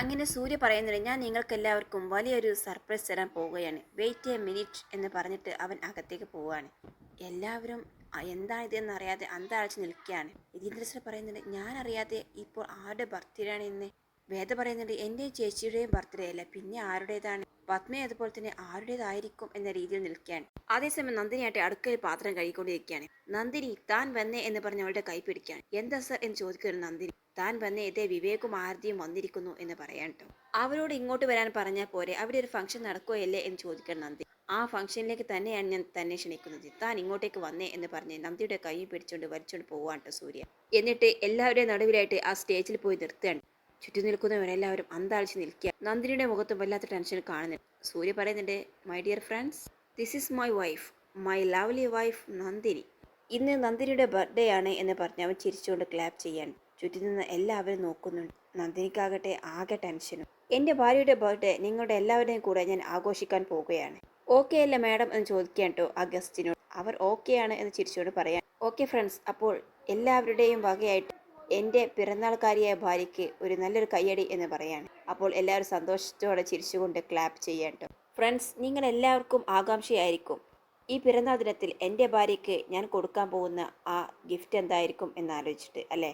അങ്ങനെ സൂര്യ പറയുന്നുണ്ട് ഞാൻ നിങ്ങൾക്ക് എല്ലാവർക്കും വലിയൊരു സർപ്രൈസ് തരാൻ പോവുകയാണ്. വെയിറ്റ് എ മിനിറ്റ് എന്ന് പറഞ്ഞിട്ട് അവൻ അകത്തേക്ക് പോവുകയാണ്. എല്ലാവരും എന്താ ഇതെന്ന് അറിയാതെ അന്താഴ്ച നിൽക്കുകയാണ്. യതീന്ദ്രശ്വര പറയുന്നുണ്ട് ഞാൻ അറിയാതെ ഇപ്പോൾ ആരുടെ ബർത്ത്ഡേ ആണ് ഇന്ന്? വേദ പറയുന്നുണ്ട് എന്റെ ചേച്ചിയുടെയും ബർത്ത്ഡേ അല്ല പിന്നെ ആരുടേതാണ്? പത്മ അതുപോലെ തന്നെ ആരുടേതായിരിക്കും എന്ന രീതിയിൽ നിൽക്കുകയാണ് അതേസമയം നന്ദിനിയായിട്ട് അടുക്കളയിൽ പാത്രം കഴുകിക്കൊണ്ടിരിക്കുകയാണ്. നന്ദിനി താൻ വന്നേ എന്ന് പറഞ്ഞ് അവളുടെ കൈ പിടിക്കുകയാണ്. എന്താ സർ എന്ന് ചോദിക്കുന്നു നന്ദിനി താൻ വന്നേ ഇതേ വിവേകും ആരതിയും വന്നിരിക്കുന്നു എന്ന് പറയാൻ കേട്ടോ അവരോട് ഇങ്ങോട്ട് വരാൻ പറഞ്ഞാൽ പോരെ അവിടെ ഒരു ഫംഗ്ഷൻ നടക്കുകയല്ലേ എന്ന് ചോദിക്കണം നന്ദി ആ ഫംഗ്ഷനിലേക്ക് തന്നെയാണ് ഞാൻ തന്നെ ക്ഷണിക്കുന്നത്. താൻ ഇങ്ങോട്ടേക്ക് വന്നേ എന്ന് പറഞ്ഞ് നന്ദിയുടെ കൈ പിടിച്ചുകൊണ്ട് വലിച്ചുകൊണ്ട് പോവാൻ കേട്ടോ സൂര്യ. എന്നിട്ട് എല്ലാവരുടെയും നടുവിലായിട്ട് ആ സ്റ്റേജിൽ പോയി നിർത്തുകയാണ്. ചുറ്റും നിൽക്കുന്നവരെല്ലാവരും അന്താളിച്ച് നിൽക്കുക. നന്ദിനിയുടെ മുഖത്ത് വല്ലാത്ത ടെൻഷൻ കാണുന്നുണ്ട് സൂര്യ പറയുന്നുണ്ട് my dear friends this is my wife my lovely wife Nandini. ഇന്ന് നന്ദിനിയുടെ ബർത്ത്ഡേ ആണ് എന്ന് പറഞ്ഞ് അവൻ ചിരിച്ചുകൊണ്ട് ക്ലാപ്പ് ചെയ്യാൻ ചുറ്റി നിന്ന് എല്ലാവരും നോക്കുന്നുണ്ട്. നന്ദിനിക്കാകട്ടെ ആകെ ടെൻഷനും എന്റെ ഭാര്യയുടെ ബർത്ത്ഡേ നിങ്ങളുടെ എല്ലാവരുടെയും കൂടെ ഞാൻ ആഘോഷിക്കാൻ പോവുകയാണ്. ഓക്കെ അല്ലേ മാഡം എന്ന് ചോദിക്കാൻ കേട്ടോ ആ ഗസ്റ്റിനോട് അവർ ഓക്കെയാണ് എന്ന് ചിരിച്ചുകൊണ്ട് പറയാൻ. ഓക്കെ ഫ്രണ്ട്സ് അപ്പോൾ എല്ലാവരുടെയും വകയായിട്ട് എന്റെ പിറന്നാൾക്കാരിയായ ഭാര്യയ്ക്ക് ഒരു നല്ലൊരു കയ്യടി എന്ന് പറയാണ്. അപ്പോൾ എല്ലാവരും സന്തോഷത്തോടെ ചിരിച്ചുകൊണ്ട് ക്ലാപ്പ് ചെയ്യട്ടോ ഫ്രണ്ട്സ് നിങ്ങൾ എല്ലാവർക്കും ആകാംക്ഷയായിരിക്കും. ഈ പിറന്നാൾ ദിനത്തിൽ എന്റെ ഭാര്യയ്ക്ക് ഞാൻ കൊടുക്കാൻ പോകുന്ന ആ ഗിഫ്റ്റ് എന്തായിരിക്കും എന്നാലോചിച്ചിട്ട് അല്ലേ?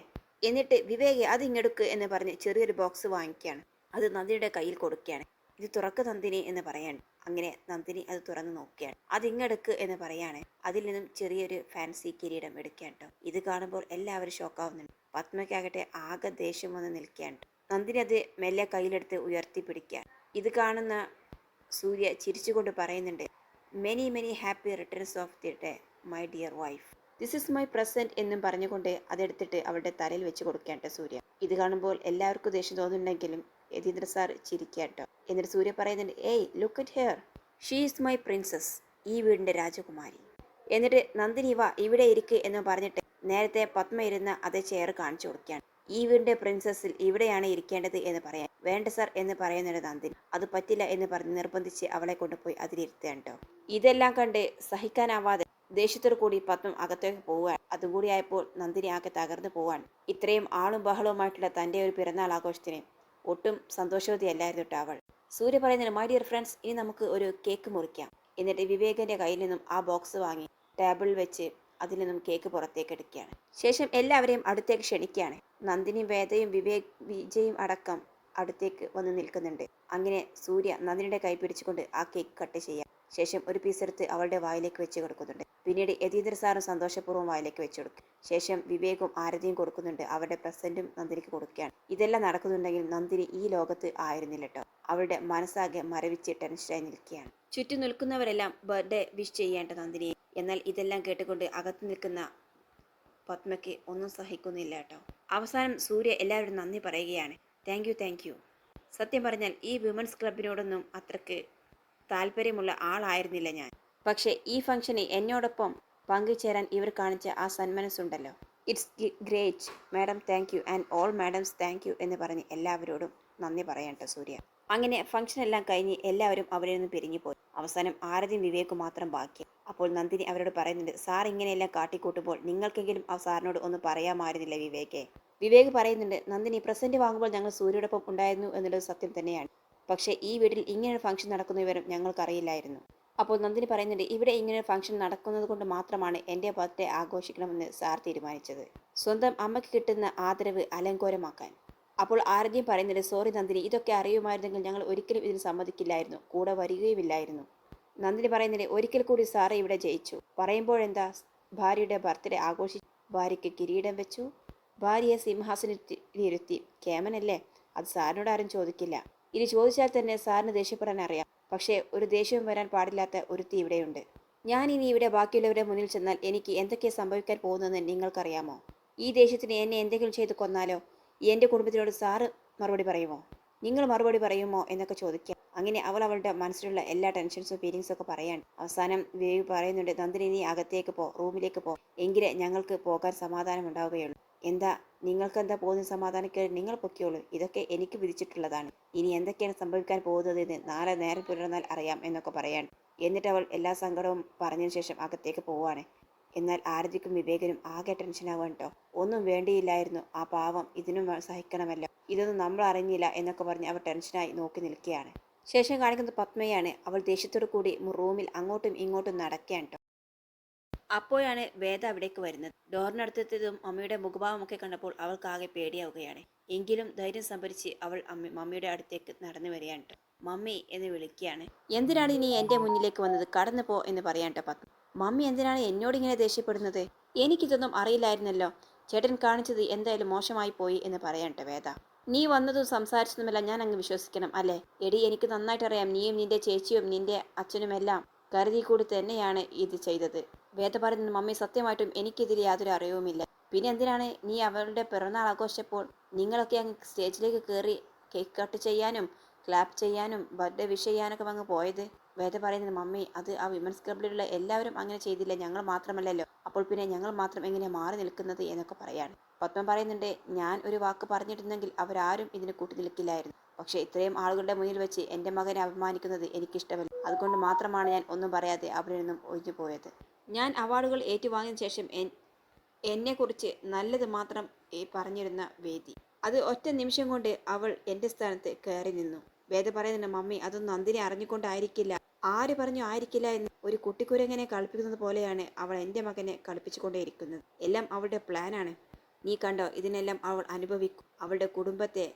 എന്നിട്ട് വിവേക് അത് ഇങ്ങെടുക്ക് എന്ന് പറഞ്ഞ് ചെറിയൊരു ബോക്സ് വാങ്ങിക്കുകയാണ് അത് നന്ദിയുടെ കയ്യിൽ കൊടുക്കുകയാണ് ഇത് തുറക്ക് നന്ദിനി എന്ന് പറയാണ്. അങ്ങനെ നന്ദിനി അത് തുറന്നു നോക്കുകയാണ് അത് ഇങ്ങെടുക്ക് എന്ന് പറയാണ്. അതിൽ നിന്നും ചെറിയൊരു ഫാൻസി കിരീടം എടുക്കുകയാണ് കേട്ടോ ഇത് കാണുമ്പോൾ എല്ലാവരും ഷോക്കാവുന്നുണ്ട് പത്മയ്ക്കാകട്ടെ ആകെ ദേഷ്യം വന്ന് നിൽക്കുകയാണ്. നന്ദിനി അത് മെല്ലെ കയ്യിലെടുത്ത് ഉയർത്തി പിടിക്കുകയാണ് ഇത് കാണുന്ന സൂര്യ ചിരിച്ചുകൊണ്ട് പറയുന്നുണ്ട് many many happy returns of the day my dear wife this is my present എന്നും പറഞ്ഞുകൊണ്ട് അതെടുത്തിട്ട് അവളുടെ തലയിൽ വെച്ച് കൊടുക്കേണ്ട സൂര്യ. ഇത് കാണുമ്പോൾ എല്ലാവർക്കും ദേഷ്യം തോന്നുന്നുണ്ടെങ്കിലും യതീന്ദ്ര സാർ ചിരിക്കാട്ടോ എന്നിട്ട് സൂര്യ പറയുന്നുണ്ട് hey look at her she is my princess ഈ വീടിന്റെ രാജകുമാരി. എന്നിട്ട് നന്ദിനി വാ ഇവിടെ ഇരിക്ക് എന്ന് പറഞ്ഞിട്ട് നേരത്തെ പത്മ ഇരുന്ന അതേ ചെയർ കാണിച്ചു കൊടുക്കുകയാണ്. ഈ വീടിന്റെ പ്രിൻസസിൽ ഇവിടെയാണ് ഇരിക്കേണ്ടത് എന്ന് പറയാൻ. വേണ്ട സർ എന്ന് പറയുന്നുണ്ട് നന്ദിനി. അത് പറ്റില്ല എന്ന് പറഞ്ഞ് നിർബന്ധിച്ച് അവളെ കൊണ്ടുപോയി അതിലിരുത്തേണ്ടോ ഇതെല്ലാം കണ്ട് സഹിക്കാനാവാതെ ദേഷ്യത്തോടു കൂടി പത്മം അകത്തേക്ക് പോവുകയാണ്. അതുകൂടി ആയപ്പോൾ നന്ദിനി ആകെ തകർന്നു പോവാണ് ഇത്രയും ആളും ബഹളവുമായിട്ടുള്ള തന്റെ ഒരു പിറന്നാൾ ആഘോഷത്തിന് ഒട്ടും സന്തോഷവതിയല്ലായിരുന്നു കേട്ടോ അവൾ. സൂര്യ പറയുന്നതിന് മൈ ഡിയർ ഫ്രണ്ട്സ് ഇനി നമുക്ക് ഒരു കേക്ക് മുറിക്കാം. എന്നിട്ട് വിവേകന്റെ കയ്യിൽ നിന്നും ആ ബോക്സ് വാങ്ങി ടേബിളിൽ വെച്ച് അതിൽ നിന്നും കേക്ക് പുറത്തേക്ക് എടുക്കുകയാണ്. ശേഷം എല്ലാവരെയും അടുത്തേക്ക് ക്ഷണിക്കുകയാണ്. നന്ദിനിയും വേദയും വിവേക് വിജയും അടക്കം അടുത്തേക്ക് വന്ന് നിൽക്കുന്നുണ്ട്. അങ്ങനെ സൂര്യ നന്ദിനിയുടെ കൈ പിടിച്ചുകൊണ്ട് ആ കേക്ക് കട്ട് ചെയ്യാം. ശേഷം ഒരു പീസ് എടുത്ത് അവളുടെ വായിലേക്ക് വെച്ച് കൊടുക്കുന്നുണ്ട്. പിന്നീട് യതീന്ദ്ര സാറും സന്തോഷപൂർവം വായിലേക്ക് വെച്ച് കൊടുക്കും. ശേഷം വിവേകും ആരതിയും കൊടുക്കുന്നുണ്ട്. അവരുടെ പ്രസന്റും നന്ദിനിക്ക് കൊടുക്കുകയാണ്. ഇതെല്ലാം നടക്കുന്നുണ്ടെങ്കിൽ നന്ദിനി ഈ ലോകത്ത് ആയിരുന്നില്ല കേട്ടോ അവളുടെ മനസ്സാകെ മരവിച്ച് ടെൻഷനായി നിൽക്കുകയാണ്. ചുറ്റും നിൽക്കുന്നവരെല്ലാം ബർത്ത്ഡേ വിഷ് ചെയ്യേണ്ട നന്ദിനിയെ എന്നാൽ ഇതെല്ലാം കേട്ടുകൊണ്ട് അകത്ത് നിൽക്കുന്ന പത്മയ്ക്ക് ഒന്നും സഹിക്കുന്നില്ല കേട്ടോ. അവസാനം സൂര്യ എല്ലാവരും നന്ദി പറയുകയാണ്. താങ്ക് യു താങ്ക് യു സത്യം പറഞ്ഞാൽ ഈ വിമൻസ് ക്ലബിനോടൊന്നും അത്രയ്ക്ക് താല്പര്യമുള്ള ആളായിരുന്നില്ല ഞാൻ. പക്ഷേ ഈ ഫംഗ്ഷനിൽ എന്നോടൊപ്പം പങ്കുചേരാൻ ഇവർ കാണിച്ച ആ സന്മനസ്സുണ്ടല്ലോ. It's great madam thank you and all madams thank you എന്ന് പറഞ്ഞ് എല്ലാവരോടും നന്ദി പറയട്ടെ സൂര്യ. അങ്ങനെ ഫംഗ്ഷൻ എല്ലാം കഴിഞ്ഞ് എല്ലാവരും അവരിൽ നിന്ന് പിരിഞ്ഞു പോയി അവസാനം ആരതി വിവേക് മാത്രം ബാക്കി. അപ്പോൾ നന്ദിനി അവരോട് പറയുന്നുണ്ട് സാർ ഇങ്ങനെയെല്ലാം കാട്ടിക്കൂട്ടുമ്പോൾ നിങ്ങൾക്കെങ്കിലും ആ സാറിനോട് ഒന്ന് പറയാമായിരുന്നില്ല വിവേകെ? വിവേക് പറയുന്നുണ്ട് നന്ദിനി പ്രസന്റ് വാങ്ങുമ്പോൾ ഞങ്ങൾ സൂര്യയോടൊപ്പം ഉണ്ടായിരുന്നു എന്നുള്ളത് സത്യം തന്നെയാണ്. പക്ഷേ ഈ വീട്ടിൽ ഇങ്ങനൊരു ഫംഗ്ഷൻ നടക്കുന്ന വിവരം ഞങ്ങൾക്കറിയില്ലായിരുന്നു. അപ്പോൾ നന്ദിനി പറയുന്നുണ്ട് ഇവിടെ ഇങ്ങനെ ഫംഗ്ഷൻ നടക്കുന്നത് കൊണ്ട് മാത്രമാണ് എന്റെ ബർത്ത്ഡേ ആഘോഷിക്കണമെന്ന് സാർ തീരുമാനിച്ചത്. സ്വന്തം അമ്മയ്ക്ക് കിട്ടുന്ന ആദരവ് അലങ്കോരമാക്കാൻ അപ്പോൾ ആരതിയും പറയുന്നുണ്ട് സോറി നന്ദിനി ഇതൊക്കെ അറിയുമായിരുന്നെങ്കിൽ ഞങ്ങൾ ഒരിക്കലും ഇതിന് സമ്മതിക്കില്ലായിരുന്നു. കൂടെ വരികയുമില്ലായിരുന്നു. നന്ദിനി പറയുന്നില്ലേ ഒരിക്കൽ കൂടി സാറ് ഇവിടെ ജയിച്ചു. പറയുമ്പോഴെന്താ? ഭാര്യയുടെ ബർത്ത്ഡേ ആഘോഷി ഭാര്യയ്ക്ക് കിരീടം വെച്ചു. ഭാര്യയെ സിംഹാസനത്തിലിരുത്തി കേമനല്ലേ? അത് സാറിനോട് ആരും ചോദിക്കില്ല. ഇനി ചോദിച്ചാൽ തന്നെ സാറിന് ദേഷ്യപ്പെടാൻ അറിയാം. പക്ഷേ ഒരു ദേഷ്യവും വരാൻ പാടില്ലാത്ത ഒരുത്തി ഇവിടെയുണ്ട്. ഞാൻ ഇനി ഇവിടെ ബാക്കിയുള്ളവരുടെ മുന്നിൽ ചെന്നാൽ എനിക്ക് എന്തൊക്കെ സംഭവിക്കാൻ പോകുന്നതെന്ന് നിങ്ങൾക്കറിയാമോ? ഈ ദേഷ്യത്തിന് എന്നെ എന്തെങ്കിലും ചെയ്ത് കൊന്നാലോ? എന്റെ കുടുംബത്തിനോട് സാറ് മറുപടി പറയുമോ? നിങ്ങൾ മറുപടി പറയുമോ എന്നൊക്കെ ചോദിക്കാം. അങ്ങനെ അവൾ അവളുടെ മനസ്സിലുള്ള എല്ലാ ടെൻഷൻസും ഫീലിങ്സും ഒക്കെ പറയാൻ അവസാനം ദേവി പറയുന്നുണ്ട് നന്ദിനി നീ അകത്തേക്ക് പോ റൂമിലേക്ക് പോ. എങ്കിലേ ഞങ്ങൾക്ക് പോകാൻ സമാധാനം ഉണ്ടാവുകയുള്ളൂ. എന്താ നിങ്ങൾക്ക് എന്താ പോകുന്ന സമാധാനക്കേട് നിങ്ങൾ പൊക്കിയോളൂ ഇതൊക്കെ എനിക്ക് വിധിച്ചിട്ടുള്ളതാണ്. ഇനി എന്തൊക്കെയാണ് സംഭവിക്കാൻ പോകുന്നതെന്ന് നാളെ നേരം പുലർന്നാൽ അറിയാം എന്നൊക്കെ പറയാൻ എന്നിട്ട് അവൾ എല്ലാ സങ്കടവും പറഞ്ഞതിന് ശേഷം അകത്തേക്ക് പോവാണ് എന്നാൽ ആരതിക്കും വിവേകനും ആകെ ടെൻഷനാവാൻ കേട്ടോ. ഒന്നും വേണ്ടിയില്ലായിരുന്നു. ആ പാവം ഇതിനും സഹിക്കണമല്ലോ. ഇതൊന്നും നമ്മൾ അറിഞ്ഞില്ല എന്നൊക്കെ പറഞ്ഞ് അവർ ടെൻഷനായി നോക്കി നിൽക്കുകയാണ്. ശേഷം കാണിക്കുന്നത് പത്മയാണ്. അവൾ ദേഷ്യത്തോടു കൂടി റൂമിൽ അങ്ങോട്ടും ഇങ്ങോട്ടും നടക്കുകയാണ് കേട്ടോ. അപ്പോഴാണ് വേദ അവിടേക്ക് വരുന്നത്. ഡോറിനടുത്തെത്തിയതും അമ്മയുടെ മുഖഭാവമൊക്കെ കണ്ടപ്പോൾ അവൾക്ക് ആകെ പേടിയാവുകയാണ്. എങ്കിലും ധൈര്യം സംഭരിച്ച് അവൾ അമ്മ മമ്മിയുടെ അടുത്തേക്ക് നടന്നു വരികയാണ് കേട്ടോ. മമ്മി എന്ന് വിളിക്കുകയാണ്. എന്തിനാണ് ഇനി എന്റെ മുന്നിലേക്ക് വന്നത്? കടന്നു പോ എന്ന് പറയാൻ കേട്ടോ പത്മ. മമ്മി എന്തിനാണ് എന്നോട് ഇങ്ങനെ ദേഷ്യപ്പെടുന്നത്? എനിക്കിതൊന്നും അറിയില്ലായിരുന്നല്ലോ. ചേട്ടൻ കാണിച്ചത് എന്തായാലും മോശമായി പോയി എന്ന് പറയാൻ കേട്ടോ വേദ. നീ വന്നതും സംസാരിച്ചതുമല്ല ഞാൻ അങ്ങ് വിശ്വസിക്കണം അല്ലേ? എടി എനിക്ക് നന്നായിട്ട് അറിയാം നീയും നിന്റെ ചേച്ചിയും നിന്റെ അച്ഛനുമെല്ലാം കരുതി കൂടി തന്നെയാണ് ഇത് ചെയ്തത്. വേദ പറയുന്നത് മമ്മി സത്യമായിട്ടും എനിക്കെതിരെ യാതൊരു അറിവുമില്ല. പിന്നെ എന്തിനാണ് നീ അവളുടെ പിറന്നാൾ ആഘോഷിച്ചപ്പോൾ നിങ്ങളൊക്കെ അങ്ങ് സ്റ്റേജിലേക്ക് കയറി കേക്ക് കട്ട് ചെയ്യാനും ക്ലാപ്പ് ചെയ്യാനും ബർത്ത്ഡേ വിഷ് ചെയ്യാനൊക്കെ അങ്ങ് പോയത്? വേദ പറയുന്നത് മമ്മി അത് ആ വിമൻസ് ക്ലബിലുള്ള എല്ലാവരും അങ്ങനെ ചെയ്തില്ല ഞങ്ങൾ മാത്രമല്ലല്ലോ. അപ്പോൾ പിന്നെ ഞങ്ങൾ മാത്രം എങ്ങനെ മാറി നിൽക്കുന്നത്? എന്നൊക്കെ പറയാണ്. പത്മ പറയുന്നുണ്ട് ഞാൻ ഒരു വാക്ക് പറഞ്ഞിരുന്നെങ്കിൽ അവരാരും ഇതിന് കൂട്ടി നിൽക്കില്ലായിരുന്നു. പക്ഷേ ഇത്രയും ആളുകളുടെ മുന്നിൽ വെച്ച് എന്റെ മകനെ അപമാനിക്കുന്നത് എനിക്കിഷ്ടമല്ല. അതുകൊണ്ട് മാത്രമാണ് ഞാൻ ഒന്നും പറയാതെ അവിടെ നിന്നും ഒഴിഞ്ഞു പോയത്. ഞാൻ അവാർഡുകൾ ഏറ്റുവാങ്ങിയ ശേഷം എന്നെക്കുറിച്ച് നല്ലത് മാത്രം പറഞ്ഞിരുന്ന വേദി. അത് ഒറ്റ നിമിഷം കൊണ്ട് അവൾ എന്റെ സ്ഥാനത്ത് കയറി നിന്നു. വേദ പറയുന്നുണ്ട് മമ്മി അതൊന്നും നന്ദിനെ അറിഞ്ഞുകൊണ്ടായിരിക്കില്ല. ആര് പറഞ്ഞു ആയിരിക്കില്ല എന്ന് ഒരു കുട്ടിക്കുരങ്ങനെ കളിപ്പിക്കുന്നത് പോലെയാണ് അവൾ എന്റെ മകനെ കളിപ്പിച്ചുകൊണ്ടേയിരിക്കുന്നത്. എല്ലാം അവളുടെ പ്ലാനാണ് നീ കണ്ടോ ഇതിനെല്ലാം അവൾ അനുഭവിക്കും. അവളുടെ കുടുംബത്തെ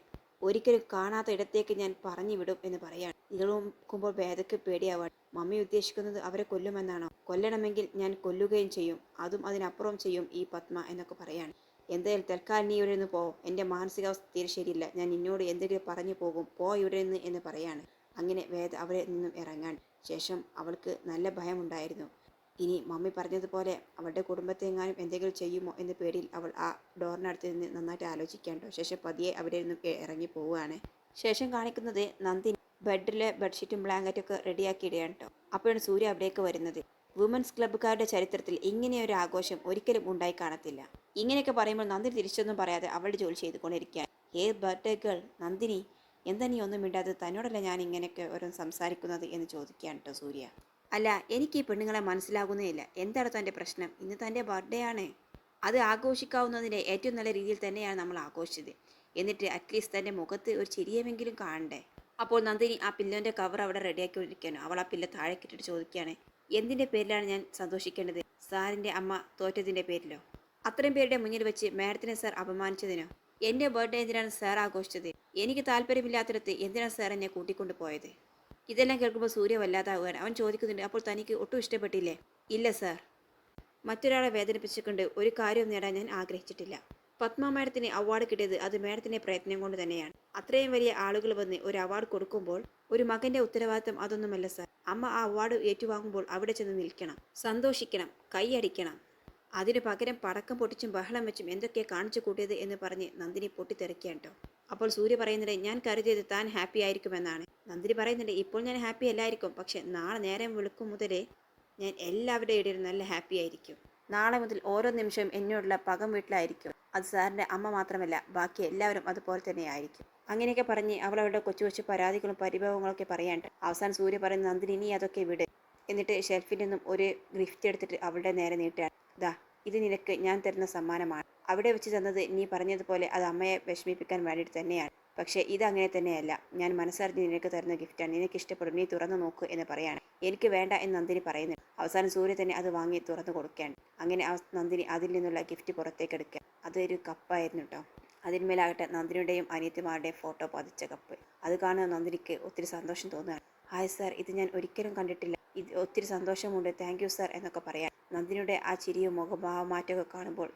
ഒരിക്കലും കാണാത്ത ഇടത്തേക്ക് ഞാൻ പറഞ്ഞു വിടും എന്ന് പറയാണ്. ഇത് നോക്കുമ്പോൾ വേദയ്ക്ക് പേടിയാവാൻ മമ്മി ഉദ്ദേശിക്കുന്നത് അവരെ കൊല്ലുമെന്നാണോ? കൊല്ലണമെങ്കിൽ ഞാൻ കൊല്ലുകയും ചെയ്യും. അതും അതിനപ്പുറം ചെയ്യും ഈ പത്മ എന്നൊക്കെ പറയാണ്. എന്തായാലും തൽക്കാലം നീ ഇവിടെ നിന്ന് പോ. എന്റെ മാനസികാവസ്ഥ തീരെ ശരിയില്ല. ഞാൻ നിന്നോട് എന്തെങ്കിലും പറഞ്ഞു പോകും. പോ ഇവിടെ നിന്ന് എന്ന് പറയാണ്. അങ്ങനെ വേദ അവരെ നിന്നും ഇറങ്ങാൻ. ശേഷം അവൾക്ക് നല്ല ഭയമുണ്ടായിരുന്നു. ഇനി മമ്മി പറഞ്ഞതുപോലെ അവളുടെ കുടുംബത്തെ എങ്ങാനും എന്തെങ്കിലും ചെയ്യുമോ എന്ന പേടിയിൽ അവൾ ആ ഡോറിനടുത്ത് നിന്ന് നന്നായിട്ട് ആലോചിക്കാണ്ടോ? ശേഷം പതിയെ അവിടെ നിന്നും ഇറങ്ങി പോവുകയാണ്. ശേഷം കാണിക്കുന്നത് നന്ദിനി ബെഡിലെ ബെഡ്ഷീറ്റും ബ്ലാങ്കറ്റും ഒക്കെ റെഡിയാക്കിയിടുകയാണ് കേട്ടോ. അപ്പോഴാണ് സൂര്യ അവിടേക്ക് വരുന്നത്. വുമൻസ് ക്ലബ്ബുകാരുടെ ചരിത്രത്തിൽ ഇങ്ങനെ ഒരു ആഘോഷം ഒരിക്കലും ഉണ്ടായി കാണത്തില്ല. ഇങ്ങനെയൊക്കെ പറയുമ്പോൾ നന്ദിനി തിരിച്ചൊന്നും പറയാതെ അവളുടെ ജോലി ചെയ്തുകൊണ്ടിരിക്കുകയാണ്. ഹേ ബർത്ത്ഡേ ഗേൾ നന്ദിനി എന്താ നീ ഒന്നും മിണ്ടാതെ തന്നോടല്ല ഞാൻ ഇങ്ങനെയൊക്കെ ഓരോന്ന് സംസാരിക്കുന്നത് എന്ന് ചോദിക്കുകയാണ് കേട്ടോ സൂര്യ. അല്ല എനിക്ക് ഈ പെണ്ണുങ്ങളെ മനസ്സിലാകുന്നേ ഇല്ല എന്താണ് തന്റെ പ്രശ്നം? ഇന്ന് തന്റെ ബർത്ത്ഡേ ആണ്. അത് ആഘോഷിക്കാവുന്നതിന്റെ ഏറ്റവും നല്ല രീതിയിൽ തന്നെയാണ് നമ്മൾ ആഘോഷിച്ചത്. എന്നിട്ട് അറ്റ്ലീസ്റ്റ് തന്റെ മുഖത്ത് ഒരു ചിരിയെങ്കിലും കാണണ്ടേ? അപ്പോൾ നന്ദിനി ആ പില്ലോന്റെ കവർ അവിടെ റെഡിയാക്കിക്കൊണ്ടിരിക്കുകയാണ് അവൾ ആ പില്ല താഴേക്കിട്ടിട്ട് ചോദിക്കുകയാണ് എന്തിന്റെ പേരിലാണ് ഞാൻ സന്തോഷിക്കേണ്ടത്? സാറിന്റെ അമ്മ തോറ്റതിന്റെ പേരിലോ? അത്രയും പേരുടെ മുന്നിൽ വെച്ച് മാഡത്തിനെ സാർ അപമാനിച്ചതിനോ? എന്റെ ബർത്ത്ഡേ എന്തിനാണ് സാർ ആഘോഷിച്ചത്? എനിക്ക് താല്പര്യമില്ലാത്തിടത്ത് എന്തിനാണ് സാർ എന്നെ കൂട്ടിക്കൊണ്ട് പോയത്? ഇതെല്ലാം കേൾക്കുമ്പോൾ സൂര്യ വല്ലാതാവുകയാണ്. അവൻ ചോദിക്കുന്നുണ്ട് അപ്പോൾ തനിക്ക് ഒട്ടും ഇഷ്ടപ്പെട്ടില്ലേ? ഇല്ല സാർ മറ്റൊരാളെ വേദനിപ്പിച്ചുകൊണ്ട് ഒരു കാര്യവും നേടാൻ ഞാൻ ആഗ്രഹിച്ചിട്ടില്ല. പത്മ മാഡത്തിന് അവാർഡ് കിട്ടിയത് അത് മാഡത്തിന്റെ പ്രയത്നം കൊണ്ട് തന്നെയാണ്. അത്രയും വലിയ ആളുകൾ വന്ന് ഒരു അവാർഡ് കൊടുക്കുമ്പോൾ ഒരു മകന്റെ ഉത്തരവാദിത്തം അതൊന്നുമല്ല സാർ അമ്മ ആ അവാർഡ് ഏറ്റുവാങ്ങുമ്പോൾ അവിടെ ചെന്ന് നിൽക്കണം. സന്തോഷിക്കണം. കൈയടിക്കണം. അതിനു പകരം പടക്കം പൊട്ടിച്ചും ബഹളം വെച്ചും എന്തൊക്കെ കാണിച്ചു കൂട്ടിയത് എന്ന് പറഞ്ഞ് നന്ദിനി പൊട്ടിത്തെറിക്കുകയാണ് കേട്ടോ. അപ്പോൾ സൂര്യ പറയുന്നുണ്ട് ഞാൻ കരുതിയത് താൻ ഹാപ്പി ആയിരിക്കുമെന്നാണ്. നന്ദിനി പറയുന്നുണ്ട് ഇപ്പോൾ ഞാൻ ഹാപ്പി അല്ലായിരിക്കും പക്ഷെ നാളെ നേരം വിളിക്കും മുതലേ ഞാൻ എല്ലാവരുടെയും ഇടയിൽ നല്ല ഹാപ്പി ആയിരിക്കും. നാളെ മുതൽ ഓരോ നിമിഷവും എന്നോടുള്ള പകം വീട്ടിലായിരിക്കും. അത് സാറിന്റെ അമ്മ മാത്രമല്ല ബാക്കി എല്ലാവരും അതുപോലെ തന്നെ ആയിരിക്കും. അങ്ങനെയൊക്കെ പറഞ്ഞ് അവൾ അവളുടെ കൊച്ചു കൊച്ചു പരാതികളും പരിഭവങ്ങളൊക്കെ പറയാണ്ട് അവസാനം സൂര്യ പറയുന്ന നന്ദിനി ഇനി അതൊക്കെ വിട്. എന്നിട്ട് ഷെൽഫിൽ നിന്നും ഒരു ഗിഫ്റ്റ് എടുത്തിട്ട് അവളുടെ നേരെ നീട്ടുകയാണ്. ദാ ഇത് നിനക്ക് ഞാൻ തരുന്ന സമ്മാനമാണ്. അവിടെ വെച്ച് തന്നത് നീ പറഞ്ഞതുപോലെ അത് അമ്മയെ വിഷമിപ്പിക്കാൻ വേണ്ടിയിട്ട് തന്നെയാണ്. പക്ഷേ ഇത് അങ്ങനെ തന്നെയല്ല. ഞാൻ മനസ്സറിഞ്ഞ് നിനക്ക് തരുന്ന ഗിഫ്റ്റാണ് നിനക്ക് ഇഷ്ടപ്പെടും. നീ തുറന്നു നോക്കൂ എന്ന് പറയാണ്. എനിക്ക് വേണ്ട എന്ന് നന്ദിനി പറയുന്നു. അവസാനം സൂര്യ തന്നെ അത് വാങ്ങി തുറന്നു കൊടുക്കുകയാണ്. അങ്ങനെ നന്ദിനി അതിൽ നിന്നുള്ള ഗിഫ്റ്റ് പുറത്തേക്ക് എടുക്കുക. അതൊരു കപ്പായിരുന്നു കേട്ടോ അതിന്മേലാകട്ടെ നന്ദിനിയുടെയും അനിയത്തിമാരുടെയും ഫോട്ടോ പതിച്ച കപ്പ്. അത് കാണുന്ന നന്ദിനിക്ക് ഒത്തിരി സന്തോഷം തോന്നുകയാണ്. ഹായ് സാർ ഇത് ഞാൻ ഒരിക്കലും കണ്ടിട്ടില്ല. ഇത് ഒത്തിരി സന്തോഷമുണ്ട്. താങ്ക് യു സാർ എന്നൊക്കെ പറയാം നന്ദിനിയുടെ ആ ചിരിയും മുഖഭാവമാറ്റമൊക്കെ കാണുമ്പോൾ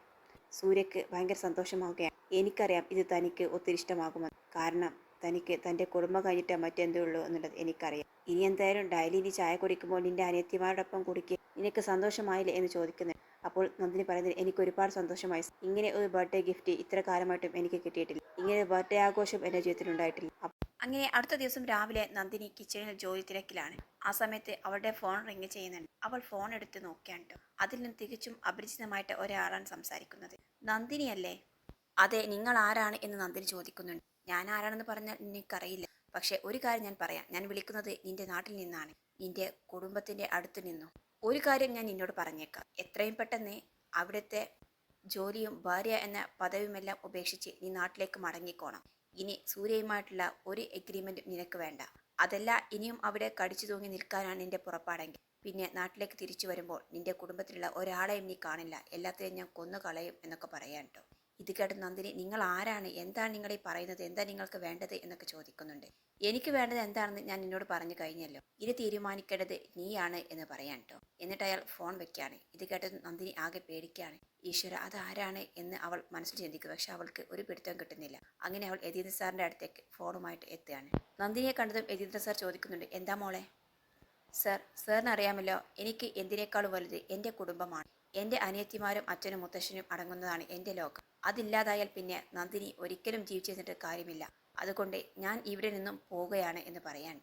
സൂര്യക്ക് ഭയങ്കര സന്തോഷമാവുകയാണ്. എനിക്കറിയാം ഇത് തനിക്ക് ഒത്തിരി ഇഷ്ടമാകുമെന്ന്. കാരണം തനിക്ക് തന്റെ കുടുംബം കഴിഞ്ഞിട്ട് മറ്റെന്തേ ഉള്ളൂ എന്നുള്ളത് എനിക്കറിയാം. ഇനി എന്തായാലും ഡയലി നീ ചായ കുടിക്കുമ്പോൾ നിന്റെ അനിയത്തിമാരോടൊപ്പം കുടിക്കുക നിനക്ക് സന്തോഷമായില്ലേ എന്ന് ചോദിക്കുന്നത് അപ്പോൾ നന്ദിനി പറയുന്നത് എനിക്ക് ഒരുപാട് സന്തോഷമായി ഇങ്ങനെ ഒരു ബർത്ത്ഡേ ഗിഫ്റ്റ് ഇത്ര കാലമായിട്ടും എനിക്ക് കിട്ടിയിട്ടില്ല. ഇങ്ങനെ ബർത്ത്ഡേ ആഘോഷം എന്റെ ജീവിതത്തിൽ ഉണ്ടായിട്ടില്ല. അങ്ങനെ അടുത്ത ദിവസം രാവിലെ നന്ദിനി കിച്ചണിൽ ജോലി തിരക്കിലാണ്. ആ സമയത്ത് അവളുടെ ഫോൺ റിങ് ചെയ്യുന്നുണ്ട്. അവൾ ഫോൺ എടുത്ത് നോക്കിയാണ് കേട്ടോ അതിൽ നിന്ന് തികച്ചും അപരിചിതമായിട്ട് ഒരാളാണ് സംസാരിക്കുന്നത്. നന്ദിനിയല്ലേ അതെ നിങ്ങൾ ആരാണ് എന്ന് നന്ദിനി ചോദിക്കുന്നുണ്ട്. ഞാൻ ആരാണെന്ന് പറഞ്ഞാൽ നിനക്കറിയില്ല. പക്ഷേ ഒരു കാര്യം ഞാൻ പറയാം. ഞാൻ വിളിക്കുന്നത് നിന്റെ നാട്ടിൽ നിന്നാണ്. നിന്റെ കുടുംബത്തിന്റെ അടുത്ത് നിന്നു. ഒരു കാര്യം ഞാൻ നിന്നോട് പറഞ്ഞേക്കാം. എത്രയും പെട്ടെന്ന് അവിടുത്തെ ജോലിയും ഭാര്യ എന്ന പദവിയുമെല്ലാം ഉപേക്ഷിച്ച് നീ നാട്ടിലേക്ക് മടങ്ങിക്കോണം. ഇനി സൂര്യയുമായിട്ടുള്ള ഒരു എഗ്രിമെന്റും നിനക്ക് വേണ്ട. അതല്ല ഇനിയും അവിടെ കടിച്ചു തൂങ്ങി നിൽക്കാനാണ് നിന്റെ പുറപ്പാടെങ്കിൽ. പിന്നെ നാട്ടിലേക്ക് തിരിച്ചു വരുമ്പോൾ നിന്റെ കുടുംബത്തിലുള്ള ഒരാളെയും നീ കാണില്ല. എല്ലാത്തിനെയും ഞാൻ കൊന്നു കളയും എന്നൊക്കെ പറയാൻ കേട്ടോ ഇത് കേട്ട് നന്ദിനി നിങ്ങൾ ആരാണ് എന്താണ് നിങ്ങളീ പറയുന്നത്? എന്താ നിങ്ങൾക്ക് വേണ്ടത്? എന്നൊക്കെ ചോദിക്കുന്നുണ്ട്. എനിക്ക് വേണ്ടത് എന്താണെന്ന് ഞാൻ നിന്നോട് പറഞ്ഞു കഴിഞ്ഞല്ലോ. ഇത് തീരുമാനിക്കേണ്ടത് നീയാണ് എന്ന് പറയാൻ കേട്ടോ എന്നിട്ട് അയാൾ ഫോൺ വെക്കുകയാണ് ഇത് കേട്ട് നന്ദിനി ആകെ പേടിക്കുകയാണ് ഈശ്വര അതാരാണ് എന്ന് അവൾ മനസ്സിൽ ചിന്തിക്കും. പക്ഷെ അവൾക്ക് ഒരു പിടുത്തം കിട്ടുന്നില്ല. അങ്ങനെ അവൾ യതീന്ദ്ര സാറിന്റെ അടുത്തേക്ക് ഫോണുമായിട്ട് എത്തുകയാണ്. നന്ദിനിയെ കണ്ടതും യതീന്ദ്ര സാർ ചോദിക്കുന്നുണ്ട് എന്താ മോളെ? സർ സാറിന് അറിയാമല്ലോ എനിക്ക് എന്തിനേക്കാളും വലുത്? എന്റെ കുടുംബമാണ്. എന്റെ അനിയത്തിമാരും അച്ഛനും മുത്തശ്ശനും അടങ്ങുന്നതാണ് എന്റെ ലോകം. അതില്ലാതായാൽ പിന്നെ നന്ദിനി ഒരിക്കലും ജീവിച്ചിരുന്നിട്ട് കാര്യമില്ല. അതുകൊണ്ട് ഞാൻ ഇവിടെ നിന്നും പോവുകയാണ് എന്ന് പറയാൻ.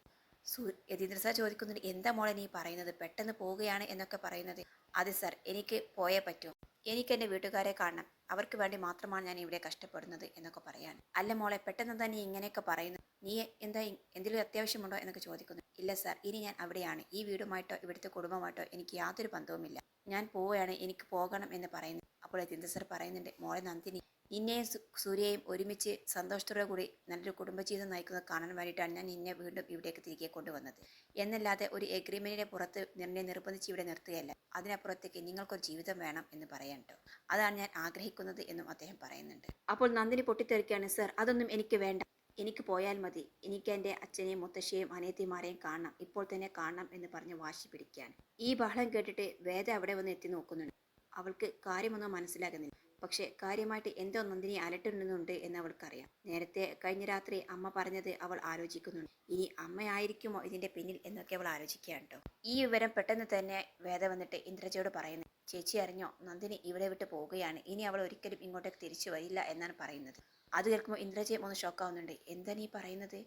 സു യതീന്ദ്ര സാർ ചോദിക്കുന്നുണ്ട് എന്താ മോളെ നീ പറയുന്നത്? പെട്ടെന്ന് പോവുകയാണ് എന്നൊക്കെ പറയുന്നത്? അതെ സാർ എനിക്ക് പോയേ പറ്റൂ. എനിക്ക് എന്റെ വീട്ടുകാരെ കാണണം. അവർക്ക് വേണ്ടി മാത്രമാണ് ഞാൻ ഇവിടെ കഷ്ടപ്പെടുന്നത് എന്നൊക്കെ പറയാൻ. അല്ല മോളെ പെട്ടെന്ന് തന്നെ ഇങ്ങനെയൊക്കെ പറയുന്നു നീ എന്താ എന്തെങ്കിലും അത്യാവശ്യമുണ്ടോ? എന്നൊക്കെ ചോദിക്കുന്നു. ഇല്ല സാർ ഇനി ഞാൻ അവിടെയാണ്. ഈ വീടുമായിട്ടോ ഇവിടുത്തെ കുടുംബമായിട്ടോ എനിക്ക് യാതൊരു ബന്ധവുമില്ല. ഞാൻ പോവുകയാണ് എനിക്ക് പോകണം എന്ന് പറയുന്നു. അപ്പോൾ യതീന്ദ്ര സർ പറയുന്നുണ്ട് മോളെ നന്ദിനി നിന്നെയും സൂര്യയും ഒരുമിച്ച് സന്തോഷത്തോടെ കൂടി നല്ലൊരു കുടുംബജീവിതം നയിക്കുന്നത് കാണാൻ വേണ്ടിയിട്ടാണ് ഞാൻ നിന്നെ വീണ്ടും ഇവിടേക്ക് തിരികെ കൊണ്ടുവന്നത്. എന്നല്ലാതെ ഒരു എഗ്രിമെന്റിനെ പുറത്ത് നിന്നെ നിർബന്ധിച്ച് ഇവിടെ നിർത്തുകയല്ല. അതിനപ്പുറത്തേക്ക് നിങ്ങൾക്കൊരു ജീവിതം വേണം എന്ന് പറയാൻ കേട്ടോ അതാണ് ഞാൻ ആഗ്രഹിക്കുന്നത് എന്നും അദ്ദേഹം പറയുന്നുണ്ട്. അപ്പോൾ നന്ദിനി പൊട്ടിത്തെറിക്കുകയാണ് സർ അതൊന്നും എനിക്ക് വേണ്ട. എനിക്ക് പോയാൽ മതി. എനിക്ക് എന്റെ അച്ഛനെയും മുത്തശ്ശിയെയും അനിയത്തിമാരെയും കാണണം. ഇപ്പോൾ തന്നെ കാണണം എന്ന് പറഞ്ഞ് വാശി പിടിക്കുകയാണ്. ഈ ബഹളം കേട്ടിട്ട് വേദ അവിടെ വന്ന് എത്തി നോക്കുന്നുണ്ട്. അവൾക്ക് കാര്യമൊന്നും മനസ്സിലാകുന്നില്ല. പക്ഷേ കാര്യമായിട്ട് എന്തോ നന്ദിനി അലട്ടുന്നുണ്ട് എന്ന് അവൾക്കറിയാം. നേരത്തെ കഴിഞ്ഞ രാത്രി അമ്മ പറഞ്ഞത് അവൾ ആലോചിക്കുന്നുണ്ട്. ഇനി അമ്മയായിരിക്കുമോ ഇതിന്റെ പിന്നിൽ എന്നൊക്കെ അവൾ ആലോചിക്കുകയാണ് കേട്ടോ. ഈ വിവരം പെട്ടെന്ന് തന്നെ വേദ വന്നിട്ട് ഇന്ദ്രജയോട് പറയുന്നു. ചേച്ചി അറിഞ്ഞോ? നന്ദിനി ഇവിടെ വിട്ട് പോവുകയാണ് ഇനി അവൾ ഒരിക്കലും ഇങ്ങോട്ടേക്ക് തിരിച്ചു വരില്ല എന്നാണ് പറയുന്നത്. അത് കേൾക്കുമ്പോൾ ഇന്ദ്രജയം ഒന്ന് ഷോക്കാവുന്നുണ്ട്. എന്താ നീ പറയുന്നത്?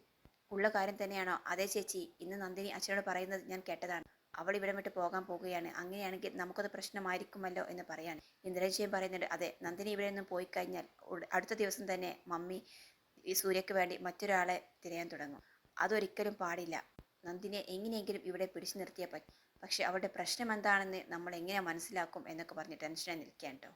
ഉള്ള കാര്യം തന്നെയാണോ? അതേ ചേച്ചി. ഇന്ന് നന്ദിനി അച്ഛനോട് പറയുന്നത് ഞാൻ കേട്ടതാണ്. അവൾ ഇവിടെ വിട്ട് പോകാൻ പോകുകയാണ്. അങ്ങനെയാണെങ്കിൽ നമുക്കത് പ്രശ്നമായിരിക്കുമല്ലോ എന്ന് പറയാൻ ഇന്ദ്രജയം പറയുന്നുണ്ട് അതെ നന്ദിനി ഇവിടെ നിന്ന് പോയി കഴിഞ്ഞാൽ അടുത്ത ദിവസം തന്നെ മമ്മി ഈ സൂര്യക്ക് വേണ്ടി മറ്റൊരാളെ തിരയാൻ തുടങ്ങും. അതൊരിക്കലും പാടില്ല. നന്ദിനെ എങ്ങനെയെങ്കിലും ഇവിടെ പിടിച്ചു നിർത്തിയാൽ പറ്റും പക്ഷെ അവളുടെ പ്രശ്നം എന്താണെന്ന് നമ്മൾ എങ്ങനെ മനസ്സിലാക്കും? എന്നൊക്കെ പറഞ്ഞ് ടെൻഷനായി നിൽക്കാൻ കേട്ടോ